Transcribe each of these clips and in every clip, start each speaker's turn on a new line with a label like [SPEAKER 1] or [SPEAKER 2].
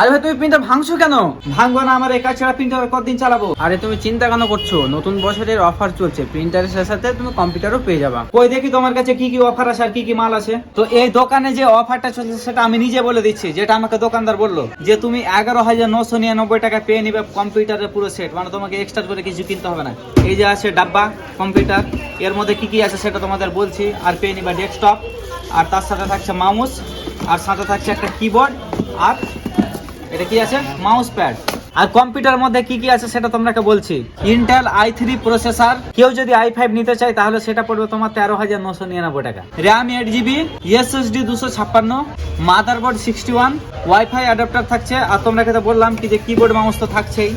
[SPEAKER 1] আরে ভাই তুমি প্রিন্টার ভাঙছো কেন?
[SPEAKER 2] ভাঙবো না আমার একা ছাড়া প্রিন্টার কতদিন চালাবো?
[SPEAKER 1] আরে তুমি চিন্তা কেন করছ? নতুন বছরের অফার চলছে প্রিন্টারের সাথে সাথে তুমি কম্পিউটারও পেয়ে যাবা।
[SPEAKER 2] কই দেখি তোমার কাছে কি কি অফার আছে আর কি কি মাল আছে? তো এই দোকানে যে অফারটা চলছে সেটা আমি নিজে বলে দিচ্ছি যেটা আমাকে দোকানদার বলল যে তুমি এগারো হাজার নশো নিরানব্বই টাকা পেয়ে নিবে কম্পিউটারের পুরো সেট মানে তোমাকে এক্সট্রা করে কিছু কিনতে হবে না। এই যে আছে ডাব্বা কম্পিউটার এর মধ্যে কি কি আছে সেটা তোমাদের বলছি আর পেয়ে নিবা ডেস্কটপ আর তার সাথে থাকছে মাউস আর সাথে থাকছে একটা কিবোর্ড আর এটা কি আছে? মাউস প্যাড আর কম্পিউটার মধ্যে কি কি আছে সেটা তোমাকে বলছি। ইন্টেল আই থ্রি প্রসেসর কেউ যদি আই ফাইভ নিতে চায়, তাহলে সেটা পড়বে তোমার তেরো হাজার নশো নিরানব্বই টাকা। র্যাম এইট জিবি এসএসডি দুশো ছাপ্পান্ন motherboard sixty one wifi adapter থাকছে। আর তোমরা তো বললাম কি যে কিবোর্ড মাউস তো থাকছেই।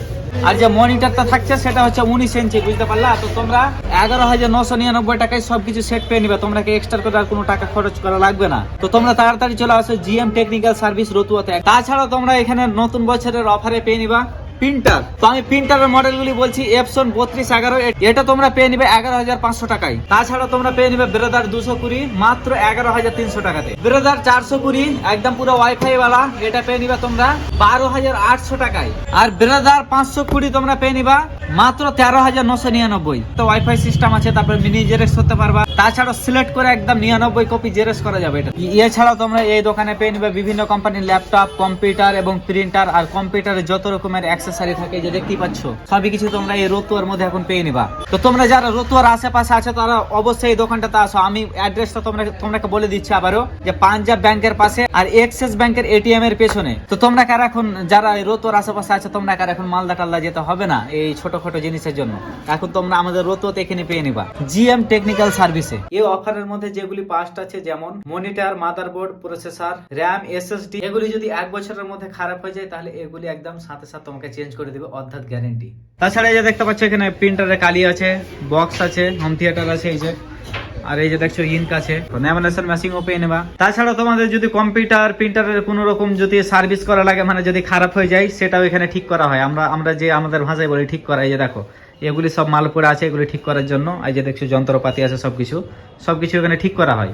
[SPEAKER 2] আর যে মনিটরটা থাকছে, সেটা হচ্ছে উনিশ ইঞ্চি, বুঝতে পারলা? তো তোমরা এগারো হাজার নশো নিরানব্বই টাকায় সবকিছু সেট পেয়ে নিবে। তোমরা এক্সট্রা করে আর কোনো টাকা খরচ করা লাগবে না? তো তোমরা তাড়াতাড়ি চলে আসো জিএম টেকনিক্যাল সার্ভিস রতুয়াতে। তাছাড়া তোমরা এখানে নতুন বছরের অফারে পেয়ে নিবা। প্রিন্টার। তো আমি প্রিন্টারের মডেলগুলি বলছি এপসন বত্রিশ এগারো এটা তোমরা পেয়ে নিবে এগারো হাজার পাঁচশো টাকায়। তাছাড়া তোমরা পেয়ে নিবে ব্রেদার দুশো কুড়ি, মাত্র এগারো হাজার তিনশো টাকাতে। ব্রেদার চারশো কুড়ি, একদম পুরো ওয়াইফাই বালা এটা পেয়ে নিবে তোমরা বারো হাজার আটশো টাকায়। আর ব্রেদার পাঁচশো কুড়ি তোমরা পেয়ে নিবা মাত্র তেরো হাজার নশো নিরানব্বই। তো ওয়াইফাই সিস্টেম আছে, তারপরে মিনি জেরেক্স করতে পারবা। তাছাড়া সিলেক্ট করে একদম নিরানব্বই কপি জেরেক্স করা যাবে এটা। এছাড়াও তোমরা এই দোকানে পেয়ে নিবে বিভিন্ন কোম্পানির ল্যাপটপ কম্পিউটার এবং প্রিন্টার আর কম্পিউটারের যত রকমের অ্যাক্সেসরি থাকে যে দেখতেই পাচ্ছ। সবই কিছু তোমরা এই রতুয়ার মধ্যে এখন পেয়ে নিবা। তো তোমরা যারা রতুয়ার আশেপাশে আছে, তারা অবশ্যই এই দোকানটাতে আসো। আমি অ্যাড্রেসটা তোমরা তোমাকে বলে দিচ্ছি আবারও, যে পাঞ্জাব ব্যাংকের পাশে আর এক্সিস ব্যাংকের এটিএম এর পেছনে। তো তোমরা কার এখন যারা এই রতুয়ার আশেপাশে আছে, তোমরা কার এখন মালদা টালদা যেতে হবে না এই ছোটখাটো জিনিসের জন্য? এখন তোমরা আমাদের রতুয়াতে এখানে পেয়ে নিবা। জিএম টেকনিক্যাল সার্ভিসে এই অফারের মধ্যে যেগুলি পাস্ট আছে, যেমন monitor motherboard processor RAM SSD এগুলি যদি এক বছরের মধ্যে খারাপ হয়ে যায়, তাহলে এগুলি একদম সাথে সাথে তোমাকে চেঞ্জ করে দিবে, অর্থাৎ গ্যারেন্টি তাছাড়া এই যে দেখতে পাচ্ছ এখানে প্রিন্টারে কালি আছে বক্স আছে হোম থিয়েটার আছে, এই যে। আর এই যে দেখছ ইনক আছে। ন্যামিনেশন মেশিনও পেয়ে নেবা। তাছাড়া তোমাদের যদি কম্পিউটার প্রিন্টারের কোনো রকম যদি সার্ভিস করা লাগে মানে যদি খারাপ হয়ে যায়, সেটাও এখানে ঠিক করা হয়। আমরা আমরা যে আমাদের ভাষায় বলি ঠিক করা, এই যে দেখো, এগুলি সব মাল পড়ে আছে, এগুলি ঠিক করার জন্য। এই যে দেখছ যন্ত্রপাতি আছে সবকিছু। সবকিছু এখানে ঠিক করা হয়।